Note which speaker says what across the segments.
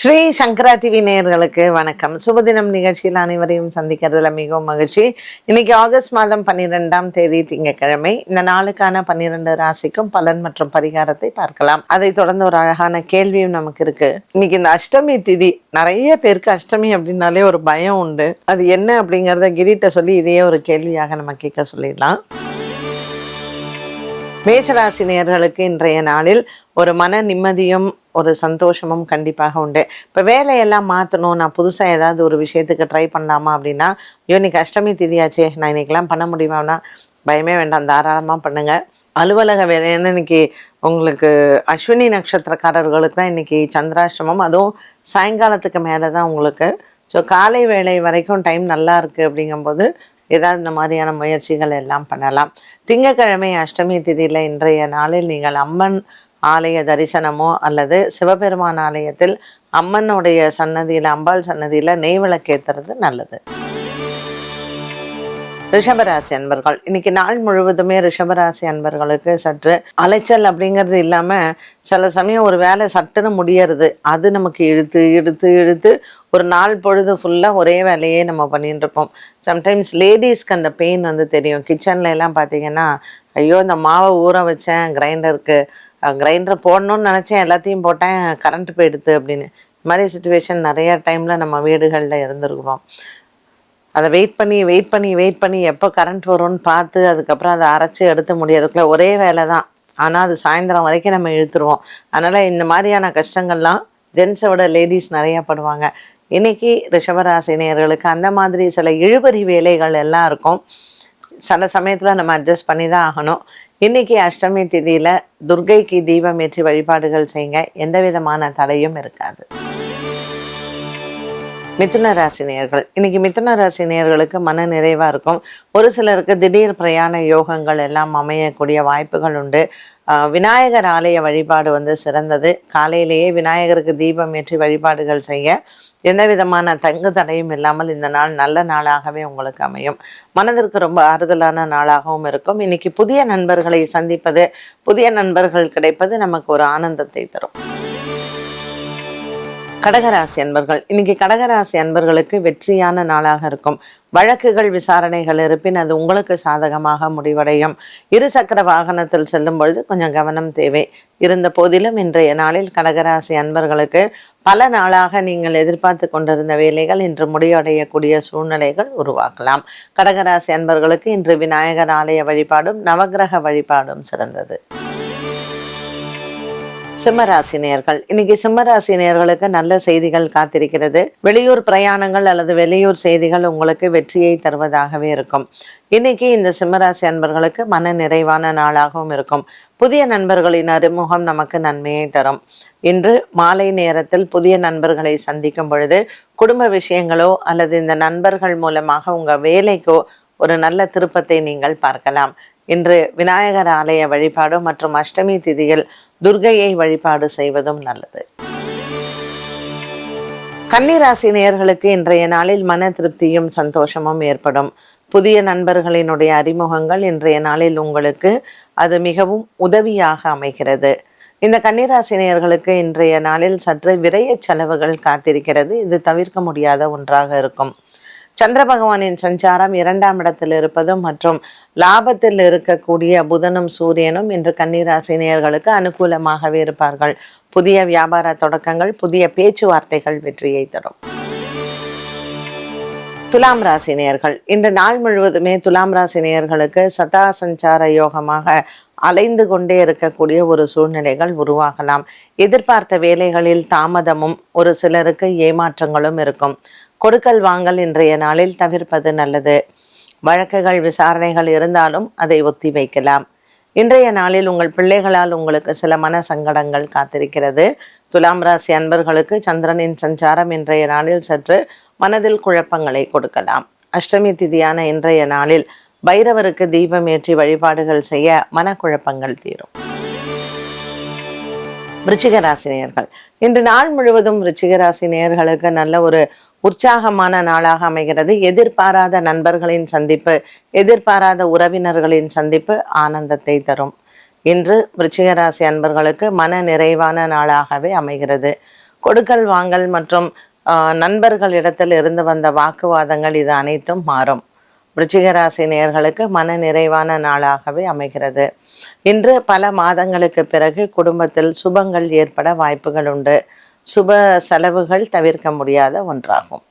Speaker 1: ஸ்ரீ சங்கரா TV நேயர்களுக்கு வணக்கம். சுபதினம் நிகழ்ச்சியில் அனைவரையும் சந்திக்கிறதுல மிகவும் மகிழ்ச்சி. இன்னைக்கு ஆகஸ்ட் மாதம் பன்னிரெண்டாம் தேதி திங்கட்கிழமை. இந்த நாளுக்கான பன்னிரெண்டு ராசிக்கும் பலன் மற்றும் பரிகாரத்தை பார்க்கலாம். அதை தொடர்ந்து ஒரு அழகான கேள்வியும் நமக்கு இருக்கு. இன்னைக்கு இந்த அஷ்டமி திதி நிறைய பேருக்கு அஷ்டமி அப்படின்னாலே ஒரு பயம் உண்டு. அது என்ன அப்படிங்கிறத கிரிட்ட சொல்லி இதையே ஒரு கேள்வியாக நம்ம கேட்க சொல்லிடலாம். மேஷராசி நேர்களுக்கு இன்றைய நாளில் ஒரு மன நிம்மதியும் ஒரு சந்தோஷமும் கண்டிப்பாக உண்டு. இப்போ வேலையெல்லாம் மாற்றணும் நான் புதுசாக ஏதாவது ஒரு விஷயத்துக்கு ட்ரை பண்ணலாமா அப்படின்னா ஐயோ இன்னைக்கு அஷ்டமி திதியாச்சே நான் இன்னைக்கெல்லாம் பண்ண முடியுமானா பயமே வேண்டாம் தாராளமாக பண்ணுங்கள் அலுவலக வேலைன்னு இன்னைக்கு உங்களுக்கு அஸ்வினி நட்சத்திரக்காரர்களுக்கு தான் இன்றைக்கி சந்திராஷ்டமம். அதுவும் சாயங்காலத்துக்கு மேலே தான் உங்களுக்கு. ஸோ காலை வேலை வரைக்கும் டைம் நல்லா இருக்குது அப்படிங்கும்போது ஏதாவது இந்த மாதிரியான முயற்சிகள் எல்லாம் பண்ணலாம். திங்கக்கிழமை அஷ்டமி திதியில் இன்றைய நாளில் நீங்கள் அம்மன் ஆலய தரிசனமோ அல்லது சிவபெருமான் ஆலயத்தில் அம்மனுடைய சன்னதியில் அம்பாள் சன்னதியில் நெய் விளக்கேற்றுறது நல்லது. ரிஷபராசி அன்பர்கள். இன்னைக்கு நாள் முழுவதுமே ரிஷபராசி அன்பர்களுக்கு சற்று அலைச்சல் அப்படிங்கிறது இல்லாமல் சில சமயம் ஒரு வேலை சட்டுன்னு முடியறது. அது நமக்கு இழுத்து இழுத்து இழுத்து ஒரு நாள் பொழுது ஃபுல்லாக ஒரே வேலையே நம்ம பண்ணிட்டு இருப்போம். சம்டைம்ஸ் லேடிஸ்க்கு அந்த பெயின் வந்து தெரியும். கிச்சன்ல எல்லாம் பார்த்தீங்கன்னா ஐயோ இந்த மாவை ஊற வச்சேன் கிரைண்டருக்கு கிரைண்டர் போடணும்னு நினச்சேன் எல்லாத்தையும் போட்டேன் கரண்ட் போயிடுது அப்படின்னு. இந்த மாதிரி சுச்சுவேஷன் நிறைய டைமில் நம்ம வீடுகளில் இருந்திருக்கிறோம் அதை வெயிட் பண்ணி வெயிட் பண்ணி வெயிட் பண்ணி எப்போ கரண்ட் வரும்னு பார்த்து அதுக்கப்புறம் அதை அரைச்சி எடுத்து முடியறதுக்குள்ள ஒரே வேலை தான். ஆனால் அது சாயந்தரம் வரைக்கும் நம்ம இழுத்துருவோம். அதனால் இந்த மாதிரியான கஷ்டங்கள்லாம் ஜென்ஸை விட லேடிஸ் நிறையா படுவாங்க. இன்னைக்கு ரிஷபராசினியர்களுக்கு அந்த மாதிரி சில இழுபறி வேலைகள் எல்லாம் இருக்கும். சில சமயத்தில் நம்ம அட்ஜஸ்ட் பண்ணி தான் ஆகணும். இன்னைக்கு அஷ்டமி திதியில் துர்கைக்கு தீபம் ஏற்றி வழிபாடுகள் செய்யுங்க. எந்த விதமான தடையும் இருக்காது. மிதுன ராசி நேயர்கள். இன்னைக்கு மிதுன ராசி நேயர்களுக்கு மன நிறைவாக இருக்கும். ஒரு சிலருக்கு திடீர் பிரயாண யோகங்கள் எல்லாம் அமையக்கூடிய வாய்ப்புகள் உண்டு. விநாயகர் ஆலய வழிபாடு வந்து சிறந்தது. காலையிலேயே விநாயகருக்கு தீபம் ஏற்றி வழிபாடுகள் செய்ய எந்த விதமான தங்கு தடையும் இல்லாமல் இந்த நாள் நல்ல நாளாகவே உங்களுக்கு அமையும். மனதிற்கு ரொம்ப ஆறுதலான நாளாகவும் இருக்கும். இன்னைக்கு புதிய நண்பர்களை சந்திப்பது புதிய நண்பர்கள் கிடைப்பது நமக்கு ஒரு ஆனந்தத்தை தரும். கடகராசி அன்பர்கள் இன்னைக்கு கடகராசி அன்பர்களுக்கு வெற்றியான நாளாக இருக்கும். வழக்குகள் விசாரணைகள் இருப்பின் அது உங்களுக்கு சாதகமாக முடிவடையும். இருசக்கர வாகனத்தில் செல்லும் பொழுது கொஞ்சம் கவனம் தேவை. இருந்த போதிலும் இன்றைய நாளில் கடகராசி அன்பர்களுக்கு பல நாளாக நீங்கள் எதிர்பார்த்து கொண்டிருந்த வேலைகள் இன்று முடிவடையக்கூடிய சூழ்நிலைகள் உருவாக்கலாம். கடகராசி அன்பர்களுக்கு இன்று விநாயகர் ஆலய வழிபாடும் நவக்கிரக வழிபாடும் சிறந்தது. சிம்மராசினியர்கள். இன்னைக்கு சிம்மராசினியர்களுக்கு நல்ல செய்திகள் காத்திருக்கிறது. வெளியூர் பிரயாணங்கள் அல்லது வெளியூர் செய்திகள் உங்களுக்கு வெற்றியை தருவதாகவே இருக்கும். இன்னைக்கு இந்த சிம்மராசி அன்பர்களுக்கு மன நிறைவான நாளாகவும் இருக்கும். புதிய நண்பர்களின் அறிமுகம் நமக்கு நன்மையை தரும். இன்று மாலை நேரத்தில் புதிய நண்பர்களை சந்திக்கும் பொழுது குடும்ப விஷயங்களோ அல்லது இந்த நண்பர்கள் மூலமாக உங்க வேலைக்கோ ஒரு நல்ல திருப்பத்தை நீங்கள் பார்க்கலாம். இன்று விநாயகர் ஆலய வழிபாடு மற்றும் அஷ்டமி திதியில் துர்கையை வழிபாடு செய்வதும் நல்லது. கன்னிராசி நேயர்களுக்கு இன்றைய நாளில் மன திருப்தியும் சந்தோஷமும் ஏற்படும். புதிய நண்பர்களினுடைய அறிமுகங்கள் இன்றைய நாளில் உங்களுக்கு அது மிகவும் உதவியாக அமைகிறது. இந்த கன்னிராசினியர்களுக்கு இன்றைய நாளில் சற்று விரைய செலவுகள் காத்திருக்கிறது. இது தவிர்க்க முடியாத ஒன்றாக இருக்கும். சந்திர பகவானின் சஞ்சாரம் இரண்டாம் இடத்தில் இருப்பதும் மற்றும் லாபத்தில் இருக்கக்கூடிய புதனும் சூரியனும் இன்று கன்னிராசினியர்களுக்கு அனுகூலமாகவே இருப்பார்கள். புதிய வியாபார தொடக்கங்கள் புதிய பேச்சுவார்த்தைகள் வெற்றியை தரும். துலாம் ராசி நேர்கள் இன்று நாள் முழுவதுமே துலாம் ராசி நேர்களுக்கு சதா சஞ்சார யோகமாக அலைந்து கொண்டே இருக்கக்கூடிய ஒரு சூழ்நிலைகள் உருவாகலாம். எதிர்பார்த்த வேலைகளில் தாமதமும் ஒரு சிலருக்கு ஏமாற்றங்களும் இருக்கும். கொடுக்கல் வாங்கல் இன்றைய நாளில் தவிர்ப்பது நல்லது. வழக்குகள் விசாரணைகள் இருந்தாலும் அதை ஒத்தி வைக்கலாம். இன்றைய நாளில் உங்கள் பிள்ளைகளால் உங்களுக்கு சில மன சங்கடங்கள் காத்திருக்கிறது. துலாம் ராசி அன்பர்களுக்கு சந்திரனின் சஞ்சாரம் இன்றைய நாளில் சற்று மனதில் குழப்பங்களை கொடுக்கலாம். அஷ்டமி திதியான இன்றைய நாளில் பைரவருக்கு தீபம் ஏற்றி வழிபாடுகள் செய்ய மனக்குழப்பங்கள் தீரும். விருச்சிக ராசி நேர்கள் இன்று நாள் முழுவதும் விருச்சிக ராசி நேர்களுக்கு நல்ல ஒரு உற்சாகமான நாளாக அமைகிறது. எதிர்பாராத நண்பர்களின் சந்திப்பு எதிர்பாராத உறவினர்களின் சந்திப்பு ஆனந்தத்தை தரும். இன்று விருச்சிகராசி அன்பர்களுக்கு மன நிறைவான நாளாகவே அமைகிறது. கொடுக்கல் வாங்கல் மற்றும் ஆஹ், நண்பர்களிடத்தில் இருந்து வந்த வாக்குவாதங்கள் இது அனைத்தும் மாறும். விருச்சிகராசி நேர்களுக்கு நேயர்களுக்கு மன நிறைவான நாளாகவே அமைகிறது. இன்று பல மாதங்களுக்கு பிறகு குடும்பத்தில் சுபங்கள் ஏற்பட வாய்ப்புகள் உண்டு. சுப செலவுகள் தவிர்க்க முடியாத ஒன்றாகும்.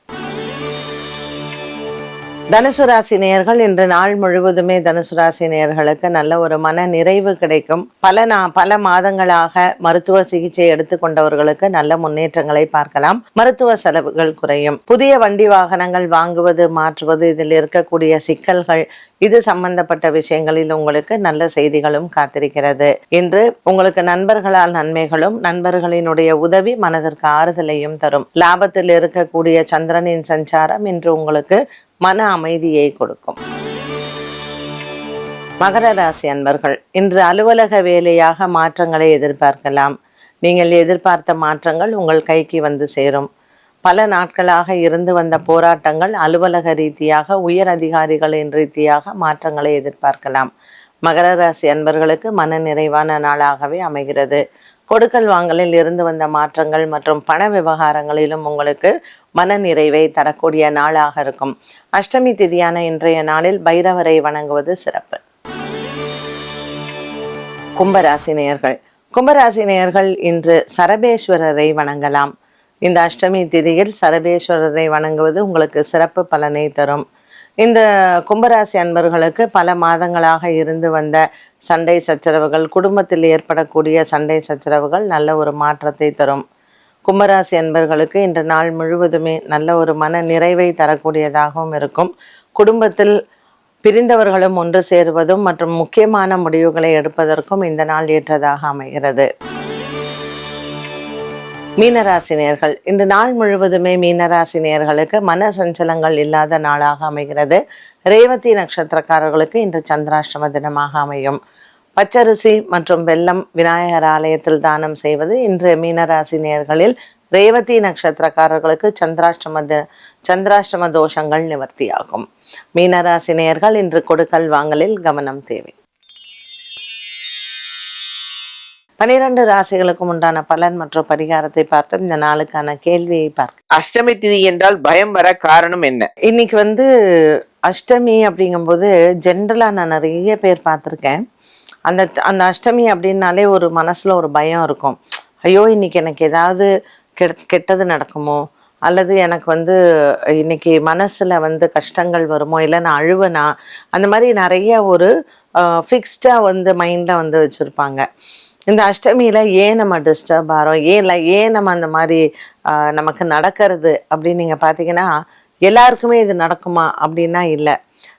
Speaker 1: தனுசு ராசி நேயர்கள் இன்று நாள் முழுவதுமே தனுசு ராசி நேயர்களுக்கு நல்ல ஒரு மன நிறைவு கிடைக்கும். பல நா பல மாதங்களாக மருத்துவ சிகிச்சை எடுத்துக்கொண்டவர்களுக்கு நல்ல முன்னேற்றங்களை பார்க்கலாம். மருத்துவ செலவுகள் குறையும். புதிய வண்டி வாகனங்கள் வாங்குவது மாற்றுவது இதில் இருக்கக்கூடிய சிக்கல்கள் இது சம்பந்தப்பட்ட விஷயங்களில் உங்களுக்கு நல்ல செய்திகளும் காத்திருக்கிறது. இன்று உங்களுக்கு நண்பர்களால் நன்மைகளும் நண்பர்களினுடைய உதவி மனதிற்கு ஆறுதலையும் தரும். லாபத்தில் இருக்கக்கூடிய சந்திரனின் சஞ்சாரம் இன்று உங்களுக்கு மன அமைதியை கொடுக்கும். மகர ராசி அன்பர்கள் இன்று அலுவலக வேலையாக மாற்றங்களை எதிர்பார்க்கலாம். நீங்கள் எதிர்பார்த்த மாற்றங்கள் உங்கள் கைக்கு வந்து சேரும். பல நாட்களாக இருந்து வந்த போராட்டங்கள் அலுவலக ரீதியாக உயர் அதிகாரிகளின் ரீதியாக மாற்றங்களை எதிர்பார்க்கலாம். மகர ராசி அன்பர்களுக்கு மன நிறைவான நாளாகவே அமைகிறது. கொடுக்கல் வாங்கலில் இருந்து வந்த மாற்றங்கள் மற்றும் பண விவகாரங்களிலும் உங்களுக்கு மன நிறைவை தரக்கூடிய நாளாக இருக்கும். அஷ்டமி திதியான இன்றைய நாளில் பைரவரை வணங்குவது சிறப்பு. கும்பராசி நேயர்கள் கும்பராசி நேயர்கள் இன்று சரபேஸ்வரரை வணங்கலாம். இந்த அஷ்டமி திதியில் சரபேஸ்வரரை வணங்குவது உங்களுக்கு சிறப்பு பலனை தரும். இந்த கும்பராசி அன்பர்களுக்கு பல மாதங்களாக இருந்து வந்த சண்டை சச்சரவுகள் குடும்பத்தில் ஏற்படக்கூடிய சண்டை சச்சரவுகள் நல்ல ஒரு மாற்றத்தை தரும். கும்பராசி அன்பர்களுக்கு இன்று நாள் முழுவதுமே நல்ல ஒரு மன நிறைவை தரக்கூடியதாகவும் இருக்கும். குடும்பத்தில் பிரிந்தவர்களும் ஒன்று சேருவதும் மற்றும் முக்கியமான முடிவுகளை எடுப்பதற்கும் இந்த நாள் ஏற்றதாக அமைகிறது. மீனராசினியர்கள். இன்று நாள் முழுவதுமே மீனராசினியர்களுக்கு மன சஞ்சலங்கள் இல்லாத நாளாக அமைகிறது. ரேவதி நட்சத்திரக்காரர்களுக்கு இன்று சந்திராஷ்டம தினமாக அமையும். பச்சரிசி மற்றும் வெல்லம் விநாயகர் ஆலயத்தில் தானம் செய்வது இன்று மீனராசினியர்களில் ரேவதி நட்சத்திரக்காரர்களுக்கு சந்திராஷ்டம சந்திராஷ்டம தோஷங்கள் நிவர்த்தியாகும். மீனராசினியர்கள் இன்று கொடுக்கல் வாங்கலில் கவனம் தேவை. பனிரெண்டு ராசிகளுக்கும் உண்டான பலன் மற்றும் பரிகாரத்தை பார்த்து இந்த நாளுக்கான கேள்வியை பார்க்க
Speaker 2: அஷ்டமி திதி என்றால் பயம் வர காரணம் என்ன?
Speaker 1: இன்னைக்கு வந்து அஷ்டமி அப்படிங்கும்போது ஜென்ரலாக நான் நிறைய பேர் பார்த்துருக்கேன். அந்த அந்த அஷ்டமி அப்படின்னாலே ஒரு மனசுல ஒரு பயம் இருக்கும். ஐயோ இன்னைக்கு எனக்கு ஏதாவது கெட் கெட்டது நடக்குமோ? அல்லது எனக்கு வந்து இன்னைக்கு மனசுல வந்து கஷ்டங்கள் வருமோ? இல்லை நான் அழுவனா? அந்த மாதிரி நிறைய ஒரு ஃபிக்ஸ்டாக வந்து மைண்டில் வந்து வச்சுருப்பாங்க. இந்த அஷ்டமியில் ஏன் நம்ம டிஸ்டர்ப் ஆகிறோம் ஏன் இல்லை ஏன் நம்ம அந்த மாதிரி நமக்கு நடக்கிறது? அப்படின்னு நீங்கள் பார்த்தீங்கன்னா எல்லாருக்குமே இது நடக்குமா? அப்படின்னா இல்லை.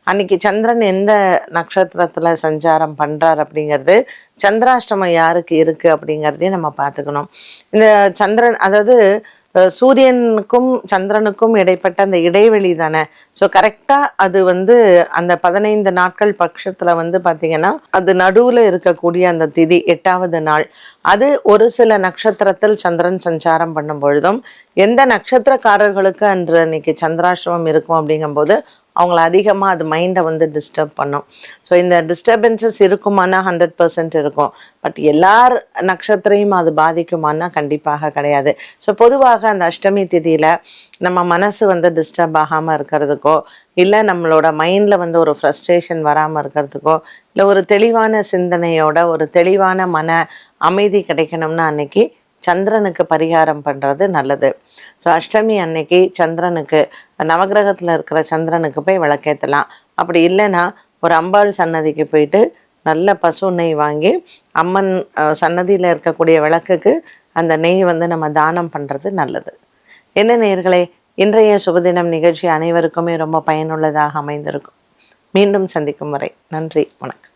Speaker 1: அன்னைக்கு சந்திரன் எந்த நட்சத்திரத்தில் சஞ்சாரம் பண்ணுறார் அப்படிங்கிறது சந்திராஷ்டமம் யாருக்கு இருக்குது அப்படிங்கிறதையும் நம்ம பார்த்துக்கணும் இந்த சந்திரன் அதாவது சூரியனுக்கும் சந்திரனுக்கும் இடைப்பட்ட அந்த இடைவெளி தானே. ஸோ கரெக்டாக அது வந்து அந்த பதினைந்து நாட்கள் பட்சத்தில் வந்து பார்த்தீங்கன்னா அது நடுவில் இருக்கக்கூடிய அந்த திதி எட்டாவது நாள். அது ஒரு சில நட்சத்திரத்தில் சந்திரன் சஞ்சாரம் பண்ணும் பொழுதும் எந்த நட்சத்திரக்காரர்களுக்கு அன்று அன்னைக்கு சந்திராசிரமம் இருக்கும் அப்படிங்கும்போது அவங்கள அதிகமாக அது மைண்டை வந்து டிஸ்டர்ப் பண்ணும். ஸோ இந்த டிஸ்டர்பன்சஸ் இருக்குமானா ஹண்ட்ரட் பர்சன்ட் இருக்கும். பட் எல்லார் நட்சத்திரையும் அது பாதிக்குமானா கண்டிப்பாக கிடையாது. ஸோ பொதுவாக அந்த அஷ்டமி திதியில் நம்ம மனசு வந்து டிஸ்டர்ப் ஆகாமல் இருக்கிறதுக்கோ இல்லை நம்மளோட மைண்டில் வந்து ஒரு ஃப்ரஸ்ட்ரேஷன் வராமல் இருக்கிறதுக்கோ இல்லை ஒரு தெளிவான சிந்தனையோட ஒரு தெளிவான மன அமைதி கிடைக்கணும்னா அன்னைக்கு சந்திரனுக்கு பரிகாரம் பண்ணுறது நல்லது. ஸோ அஷ்டமி அன்னைக்கு சந்திரனுக்கு நவகிரகத்தில் இருக்கிற சந்திரனுக்கு போய் விளக்கேற்றலாம் அப்படி இல்லைன்னா ஒரு அம்பாள் சன்னதிக்கு போயிட்டு நல்ல பசு நெய் வாங்கி அம்மன் சன்னதியில் இருக்கக்கூடிய விளக்குக்கு அந்த நெய் வந்து நம்ம தானம் பண்ணுறது நல்லது. என்ன நேர்களே இன்றைய சுபதினம் நிகழ்ச்சி அனைவருக்குமே ரொம்ப பயனுள்ளதாக அமைந்திருக்கும். மீண்டும் சந்திக்கும் வரை நன்றி வணக்கம்.